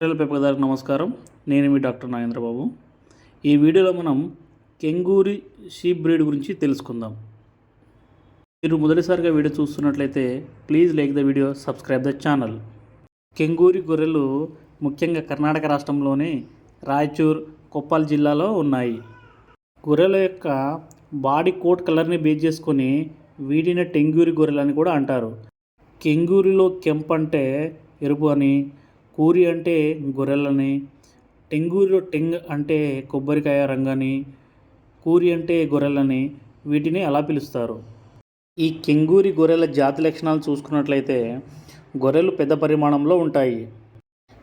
పిల్లల పెంపకదారులకు నమస్కారం. నేను మీ డాక్టర్ నాగేంద్రబాబు. ఈ వీడియోలో మనం కెంగూరి షీప్ బ్రీడ్ గురించి తెలుసుకుందాం. మీరు మొదటిసారిగా వీడియో చూస్తున్నట్లయితే please like the video subscribe the channel. Kenguri గొర్రెలు ముఖ్యంగా కర్ణాటక రాష్ట్రంలోని రాయచూర్ కొప్పాల్ జిల్లాలో ఉన్నాయి. గొర్రెల యొక్క బాడీ కోట్ కలర్ని బేస్ చేసుకొని వీటిని టెంగూరి గొర్రెలు అని కూడా అంటారు. కెంగూరిలో కెంప్ అంటే ఎరుపు అని కూరి అంటే గొర్రెలని టెంగూరిలో టెంగ్ అంటే కొబ్బరికాయ రంగని కూరి అంటే గొర్రెలని వీటిని అలా పిలుస్తారు? ఈ కెంగూరి గొర్రెల జాతి లక్షణాలు చూసుకున్నట్లయితే గొర్రెలు పెద్ద పరిమాణంలో ఉంటాయి.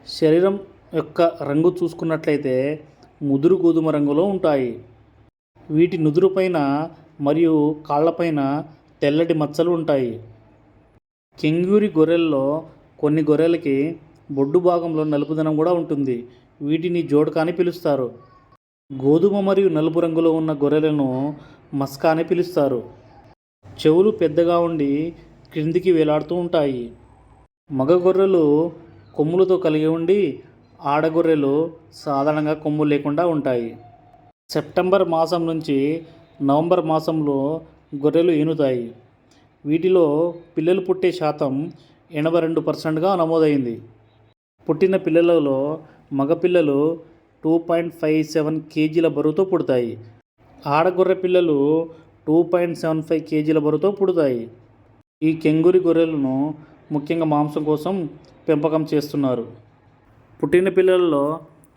శరీరం యొక్క రంగు చూసుకున్నట్లయితే ముదురు గోధుమ రంగులో ఉంటాయి. వీటి నుదురుపైన మరియు కాళ్ళపైన తెల్లటి మచ్చలు ఉంటాయి. కెంగూరి గొర్రెల్లో కొన్ని గొర్రెలకి బొడ్డు భాగంలో నలుపుదనం కూడా ఉంటుంది. వీటిని జోడక అని పిలుస్తారు. గోధుమ మరియు నలుపు రంగులో ఉన్న గొర్రెలను మస్కా అని పిలుస్తారు. చెవులు పెద్దగా ఉండి క్రిందికి వేలాడుతూ ఉంటాయి. మగ గొర్రెలు కొమ్ములతో కలిగి ఉండి ఆడగొర్రెలు సాధారణంగా కొమ్ము లేకుండా ఉంటాయి. సెప్టెంబర్ మాసం నుంచి నవంబర్ మాసంలో గొర్రెలు ఈనుతాయి వీటిలో పిల్లలు పుట్టే శాతం ఎనభై రెండు పర్సెంట్గా నమోదైంది. పుట్టిన పిల్లలలో మగపిల్లలు టూ పాయింట్ ఫైవ్ సెవెన్ కేజీల బరువుతో పుడతాయి. ఆడగొర్రె పిల్లలు టూ పాయింట్ సెవెన్ ఫైవ్ కేజీల బరువుతో పుడతాయి. ఈ కెంగురి గొర్రెలను ముఖ్యంగా మాంసం కోసం పెంపకం చేస్తున్నారు. పుట్టిన పిల్లలలో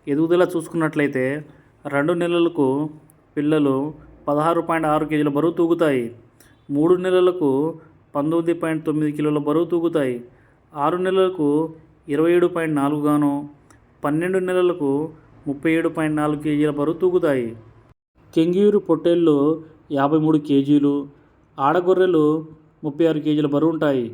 ఎదుగుదల చూసుకున్నట్లయితే రెండు నెలలకు పిల్లలు పదహారు పాయింట్ ఆరు కేజీల బరువు తూగుతాయి. మూడు నెలలకు పంతొమ్మిది పాయింట్ తొమ్మిది కిలోల బరువు తూగుతాయి. ఆరు నెలలకు ఇరవై ఏడు పాయింట్ నాలుగుగాను పన్నెండు నెలలకు ముప్పై ఏడు పాయింట్ నాలుగు కేజీల బరువు తూగుతాయి. కెంగూరు పొట్టేళ్ళు యాభై మూడు కేజీలు ఆడగొర్రెలు ముప్పై ఆరు కేజీల బరువు ఉంటాయి.